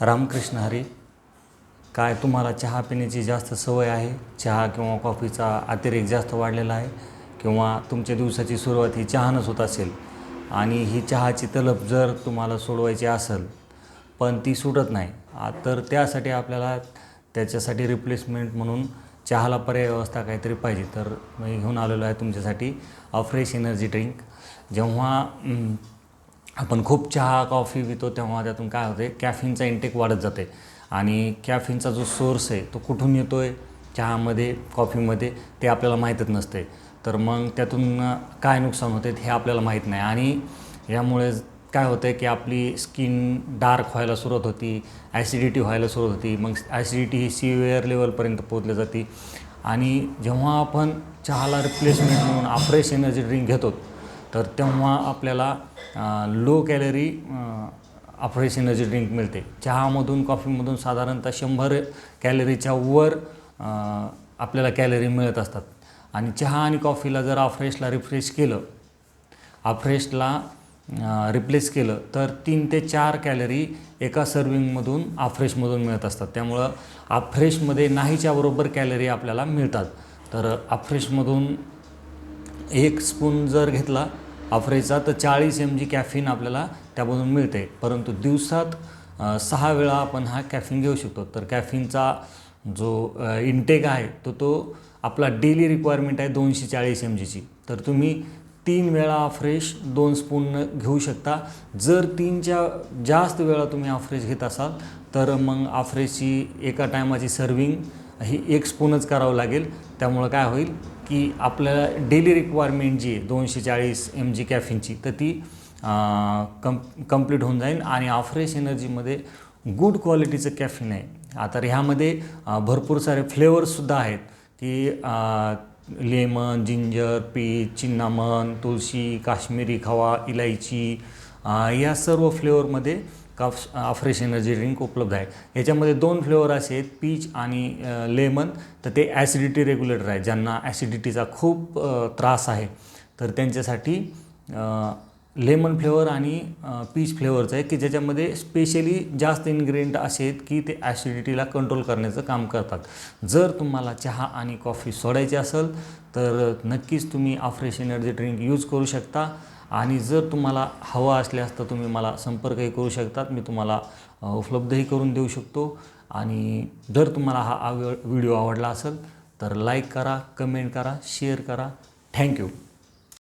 रामकृष्ण हरी काय तुम्हाला चहा पिण्याची जास्त सवय आहे? चहा किंवा कॉफीचा अतिरेक जास्त वाढलेला आहे किंवा तुमच्या दिवसाची सुरुवात ही चहानंच होत असेल? आणि ही चहाची तलप जर तुम्हाला सोडवायची असेल पण ती सुटत नाही तर त्यासाठी आपल्याला त्याच्यासाठी रिप्लेसमेंट म्हणून चहाला पर्याय व्यवस्था काहीतरी पाहिजे. तर मी घेऊन आलेलो आहे तुमच्यासाठी अ फ्रेश एनर्जी ड्रिंक जेव्हा आपण खूप चहा कॉफी पितो तेव्हा त्यातून काय होते कॅफिनचा इंटेक वाढत जाते. आणि कॅफिनचा जो सोर्स आहे तो कुठून येतो आहे चहामध्ये कॉफीमध्ये ते आपल्याला माहीतच नसते. तर मग त्यातून काय नुकसान होते हे आपल्याला माहीत नाही. आणि यामुळे काय होतं आहे की आपली स्किन डार्क व्हायला सुरुवात होती ॲसिडिटी व्हायला सुरुवात होती. मग ॲसिडिटी ही सिविअर लेवलपर्यंत पोहोचली जाते. आणि जेव्हा आपण चहाला रिप्लेसमेंट म्हणून आफ्रेश एनर्जी ड्रिंक घेतो तर तेव्हा आपल्याला low calorie Afresh energy drink मिळते. चहामधून कॉफीमधून साधारणतः शंभर कॅलरीच्या वर आपल्याला कॅलरी मिळत असतात. आणि चहा आणि कॉफीला जर अफ्रेशला रिफ्रेश केलं अफ्रेशला रिप्लेस केलं तर तीन ते चार कॅलरी एका सर्विंगमधून अफ्रेशमधून मिळत असतात. त्यामुळं अफ्रेशमध्ये नाहीच्या बरोबर कॅलरी आपल्याला मिळतात. तर अफ्रेशमधून एक स्पून जर घेतला अफ्रेचा तर चाळीस एम जी कॅफिन आपल्याला त्यामधून मिळते. परंतु दिवसात सहा वेळा आपण हा कॅफिन घेऊ शकतो. तर कॅफिनचा जो इंटेक आहे तो तो आपला डेली रिक्वायरमेंट आहे दोनशे चाळीस एम जीची तर तुम्ही तीन वेळा फ्रेश दोन स्पून घेऊ शकता. जर तीनच्या जास्त वेळा तुम्ही आफ्रेश घेत असाल तर मग आफ्रेशची एका टायमाची सर्विंग ही एक स्पूनच करावं लागेल. त्यामुळं काय होईल? की आपल्याला डेली रिक्वायरमेंट जी आहे दोनशे चाळीस एम जी कॅफिनची तर ती कम कंप्लीट होऊन जाईल आणि अफ्रेश एनर्जीमध्ये गुड क्वालिटीचं कॅफिन आहे. आता ह्यामध्ये भरपूर सारे फ्लेवर्ससुद्धा आहेत की लेमन जिंजर पीच चिन्नामन तुळशी काश्मीरी खवा इलायची या सर्व फ्लेवरमध्ये काफ फ्रेश एनर्जी ड्रिंक उपलब्ध आहे. याच्यामध्ये दोन फ्लेवर असे आहेत पीच आणि लेमन. तर ते ॲसिडिटी रेग्युलेटर आहे ज्यांना ॲसिडिटीचा खूप त्रास आहे. तर त्यांच्यासाठी लेमन फ्लेवर आणि पीच फ्लेवरचं आहे की ज्याच्यामध्ये स्पेशली जास्त इन्ग्रेडियंट असे आहेत की ते ॲसिडिटीला कंट्रोल करण्याचं काम करतात. जर तुम्हाला चहा आणि कॉफी सोडायची असेल तर नक्कीच तुम्ही आफ्रेश एनर्जी ड्रिंक यूज करू शकता. आणि जर तुम्हाला हवा असल्यास तर तुम्ही मला संपर्कही करू शकतात. मी तुम्हाला उपलब्धही करून देऊ शकतो. आणि जर तुम्हाला हा आव- व्हिडिओ आवडला असेल तर लाईक करा कमेंट करा शेअर करा. थँक्यू